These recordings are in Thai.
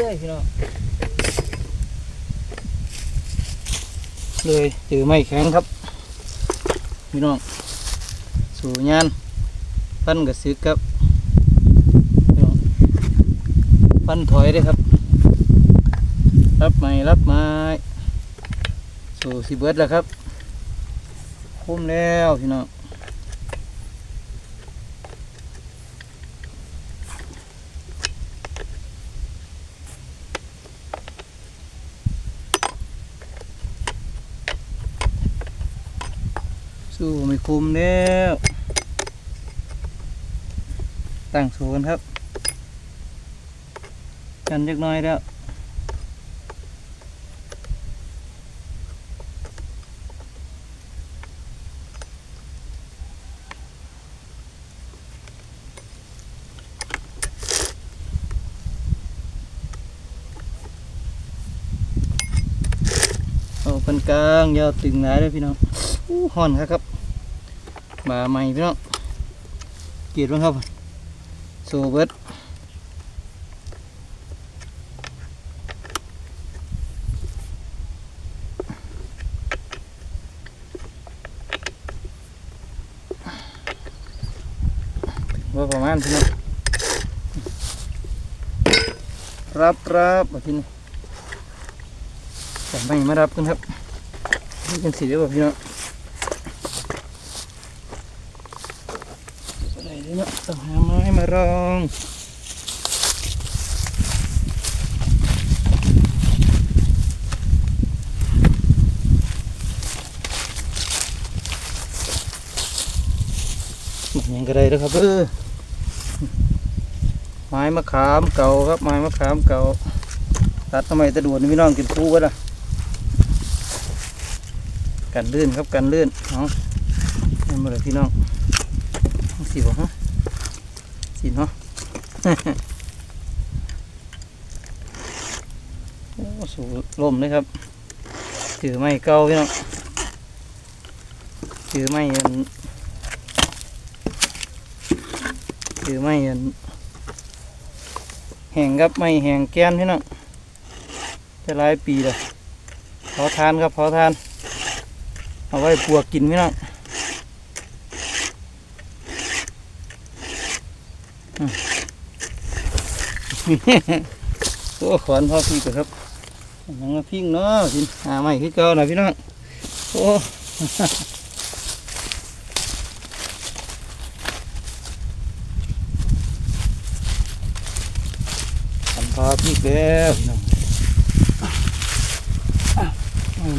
รื่อยๆพี่น้องเลยถือไม้แข็งครับ พี่น้องสู่งานปั้นกระซึกครับพี่น้องปั้นถอยเลยครับ รับไม้รับไม้สู่สิเบิร์ดแล้วครับ คุ้มแล้วพี่น้อง สู้ไม่คุมแล้วตั้งศูนย์ครับ กันจักน้อยแล้วเอาปานกลางยาวตึงหลายเลยพี่น้องอู้ห่อนครับ ครับบาใหม่พี่น้องเกียดบ้างครับโซเบิร์ดว่าประมาณพี่น้องรับรับมาที่นี่แต่ไม่มารับกันครับนี่เป็นสีเดียวกับพี่น้องอะไรเนี่ยเนาะ ต้องหาไม้มารองยังกระไรแล้วครับเออไม้มะขามเก่าครับ ไม้มะขามเก่า ตัดทำไมตะดวนพี่น้องกินคู่วะล่ะกันลื่นครับกันลื่นเอาเห็นหมดเลยพี่น้องสีบ่ฮะ สีเนาะโอ้สูลมเลยครับ ถือไม้เก่าพี่น้องถือไม้อันถือไม้อันแห้งครับไม้แห้งแกนพี่น้องจะหลายปีเลยเผาทานครับเผาทาน เอาไว้ปวกกินพี่น้องอืม โอ้ขอนพ่อพี่ก่อนครับยังมาพิงเนาะินหาใหม่คือเก่าหน่อยพี่น้องโอ้ทำพาพี่แล้วพี่น้อง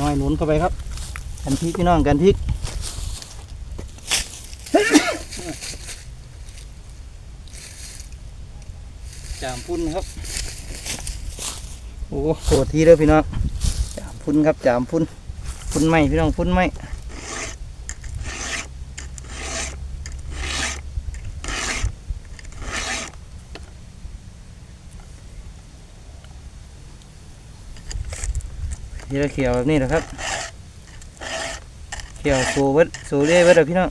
น้อยหนุนเข้าไปครับกันพริกพี่น้องกันพริกามพุ่นครับ โอ้โหทีเด้อพี่น้องจามพุ่นครับจามพุ่นพุ่นไม้พี่น้องพุ่นไม้ทีละเขียวแบบนี้นะครับเขียวสูเวดสูเรื่อยเวดเลยพี่น้อง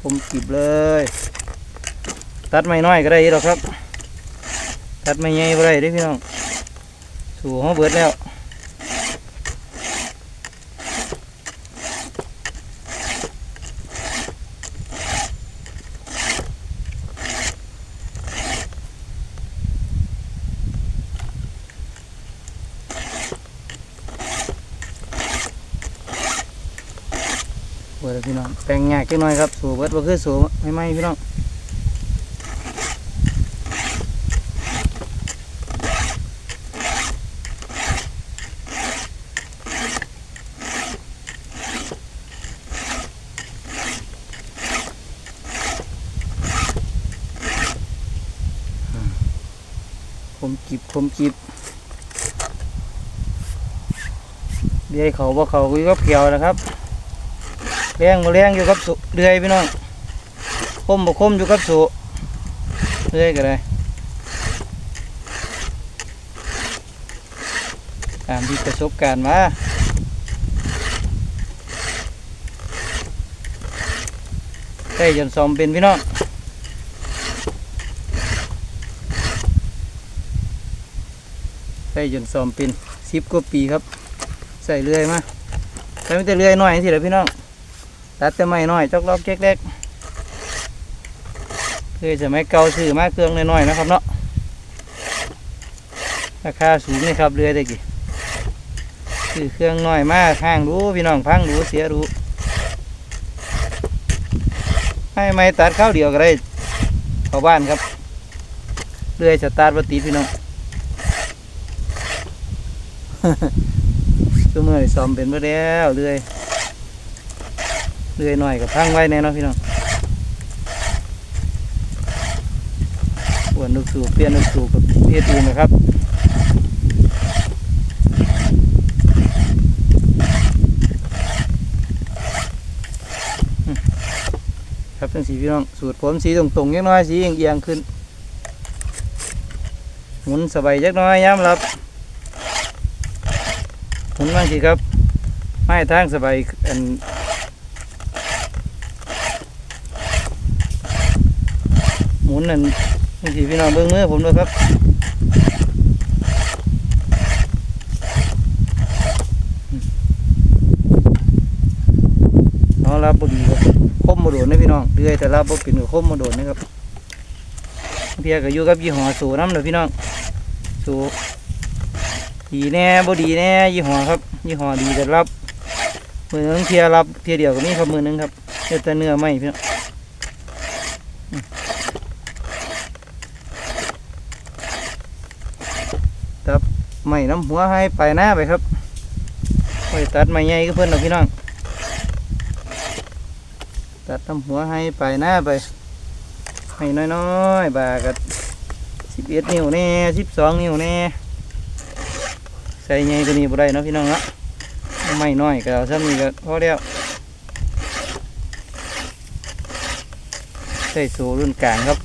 คมกริบเลย ตัดไม่น้อยก็ได้หรอกครับ ตัดไม่ใหญ่ก็ได้ด้อพี่น้องสู่ห้องเบิดแล้วเบิดพี่น้องแปลงยากจังหน่อยครับ สู่เบิดบ่คือสู่ไม่ไหมพี่น้อง จิบคมจิบเดี๋ยวเขาบ่เขากับเขียวนะครับแรงมาแรงอยู่กับสุเรื่อยพี่น้องคมบ่คมอยู่กับสุเรื่อยก็ได้ตามที่ประสบการณ์มาได้จนซ้อมเป็นพี่น้อง ได้จนซ้อมเป็นสิบกว่าปีครับ ใส่เรื่อยมาใส่ไม่แต่เรื่อยหน่อยสิเหรอพี่น้องตัดแต่ไม่น้อยจอกลอกแก๊กๆเคยสมัยเก่าซื้อมาเครื่องน้อยๆนะครับเนาะราคาสูงเลยครับเรื่อยได้กี่ซื้อเครื่องน้อยมากห้างรู้พี่น้องพังรู้เสียรู้ให้ไม่ตัดข้าวเดียวก็ได้เข้าบ้านครับเรื่อยสตาร์ทปติพี่น้อง ตัวมือนี่ซ้อมเป็นไปแล้วเรื่อยเรื่อยหน่อยกับพังไว้แน่เนอนพี่น้องปวนลูกสูบเปลี่ยนลูกสูบกับเฮ็ดอื่นนะครับครับทั้งสีพี่น้องสูตรผมสีตรงๆยักหน้อยสีเอียงๆขึ้นหมุนสบายยักหน้อยย้ำรับ หมุนมาสิครับไม่ทางสบายอันหมุนนั่นนี่สิพี่น้องเบิ้งมือผมด้วยครับเอารับบดีครับคมมาโดนนะพี่น้องเรื่อยแต่รับบ่เป็นกับคมมาโดนนะครับเพียก็อยู่กับยี่ห้อสูน้ำเลยพี่น้องสู ดีแน่บ่ดีแน่ยี่ห้อครับ ยี่ห้อดีแต่รับมือนึงเทียรับเทียเดียวก็มีครับมือนึงครับเดี๋ยวแต่เนื้อไหมพี่น้องอืมตับไหมน้ำหัวให้ไปหน้าไปครับไปตัดไม้ใหญ่ก็เพื่อนเราพี่น้องตัดน้ำหัวให้ไปหน้าไปให้น้อยๆบากัสิบเอ็ดนิ้วแน่สิบสองนิ้วแน่ ใส่ใหญ่ตัวนี้บ่ได้เนาะพี่น้องเนาะไม่น้อยก็เอาซ้ำนี้ก็พอแล้วใส่โซรุ่นกลางครับ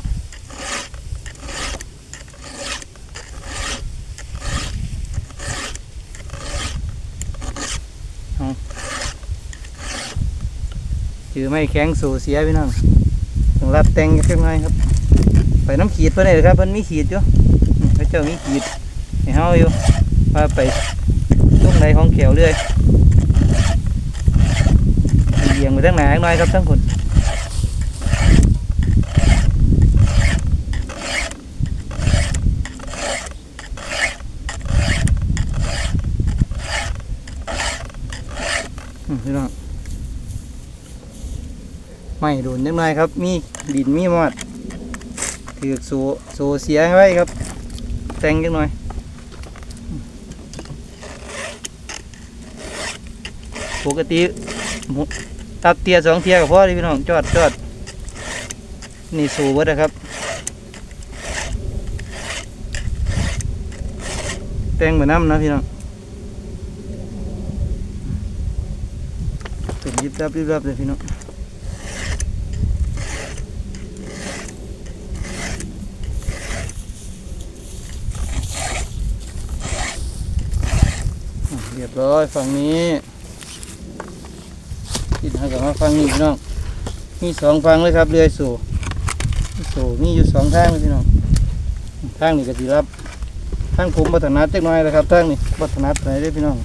ถือไม่แข็งสูเสียพี่น้องต้องรับแต่งจักหน่อยครับ ไปน้ำขีดเพิ่อนเลยครับเพิ่อนมีขีดอยู่อืมพระเจ้ามีขีดให้เฮาอยู่ มาไปตรงไหนของเขียวเรื่อยเบี่ยงไปทั้งหนาหน่อยครับทั้งคนพี่น้องไม่โดนยังไงครับ มีดินมีมอดถือโซโซเสียไว้ครับ แต่งจังหน่อย ปกติหมุตับเตียสองเทียกับพ่อเลยพี่น้องจอดจอดนี่สูบนะครับ แตงเหมือนน้ำนะพี่น้องเป็นยิบรับยิบรับเลยพี่น้องเรียบร้อยฝั่งนี้ แล้วก็มาฟังนี่พี่น้องมีสองฟังเลยครับเรือสู่สู่มีอยู่สองทางเลยพี่น้องทางนี้ก็สิรับทางผมบัฒนาเล็กน้อยนะครับทางนี้บัฒนาไหนได้พี่น้อง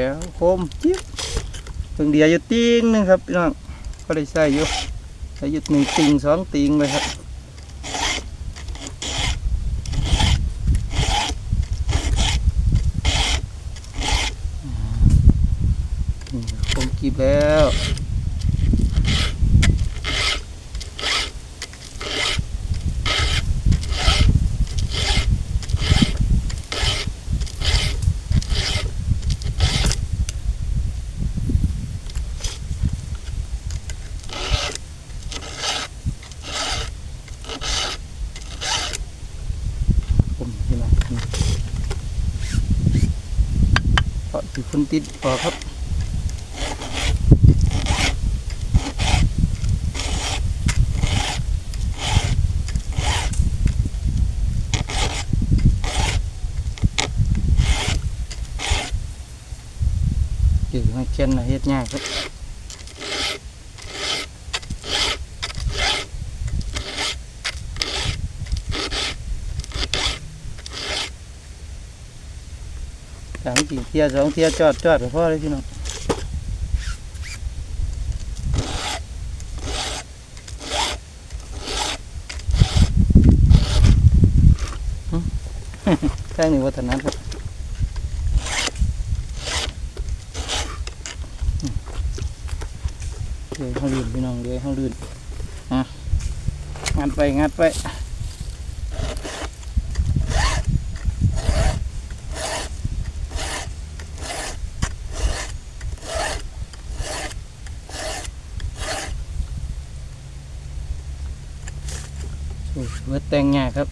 แก้วโคมจิ๊บเพิ่งเดียวอยู่ติงหนึงครับพี่น้องก็ได้ใส่อยู่ใส่อยู่หนึ่งติงสองติงเลยครับอืมผมกีบแล้ว มพี่น้อง เพราะที่คนติดออกครับอยู่ให้เช่นน่ะเฮ็ดง่ายครับามสี่เทียสองเทียจอดจอดไปพ่อเลยพี่น้องหึแค่นี้วัฒนั้นครับเดี๋ยวเขาลื่นพี่น้องเดี๋ยวเขาลื่นอะงัดไปงัดไปสูตรเวท แตงงาครับ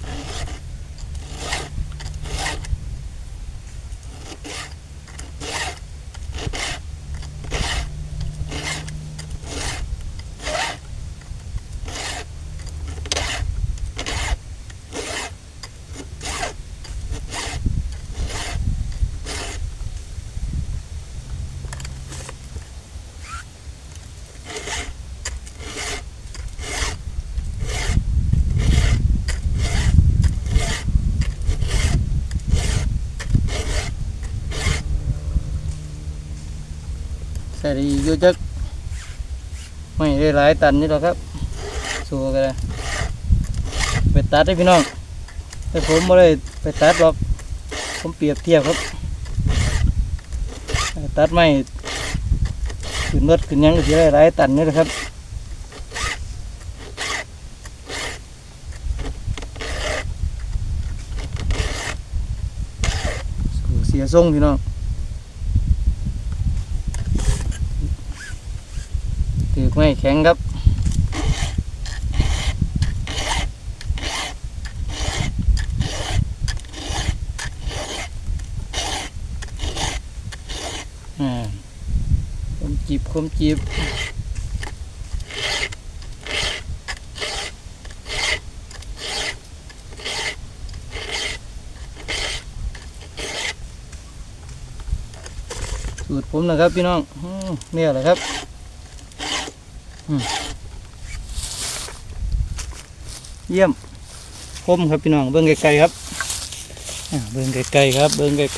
ได้ยอะจักไม่ได้หลายตันนี่หรอกครับสู้กันเลยไปตัดได้พี่น้อง แต่ผมไม่ได้ไปตัดหรอก ผมเปรียบเทียบครับ ตัดไม่ขึ้นรถขึ้นยังก็จะได้หลายตันนี่แหละครับสูเสียทรงพี่น้อง ถือ ไม่แข็งครับอ่าคมจีบคมจีบสูตรผมนะครับพี่น้องอืมเนี่ยแหละครับ เยี่ยมคมครับพี่น้องเบิ้งไกลๆครับเบิ้งไกลๆครับ เบิ้งไกลๆ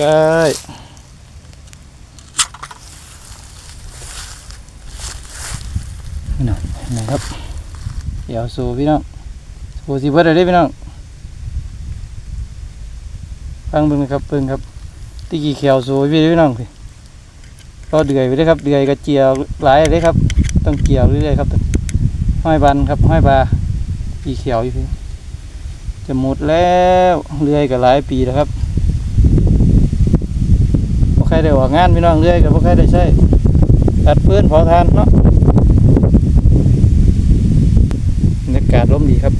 พี่น้องนะครับเดี๋ยวสูพี่น้องสูสิเบิดเลยพี่น้องฟังเบิ้งครับเบิ้งครับตะกี้เขียวสูพี่พี่น้องพี่ก็เดือยไปเลยครับ เดือยกระเจียวหลายเลยครับ ต้องเกี่ยวเรื่อยๆครับห้อยบันครับห้อยบาปีเขียวอยู่พี่จะหมดแล้วเรื่อยกับหลายปีแล้วครับพวกใครได้ออกงานพี่น้องเรื่อยกับพวกใครได้ใช้ตัดปืนเผาทานเนาะบรรยากาศร่มดีครับ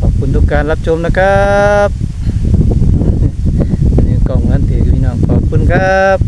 ขอบคุณทุกการรับชมนะครับอันนี้กล่องเงินถือพี่น้องขอบคุณครับ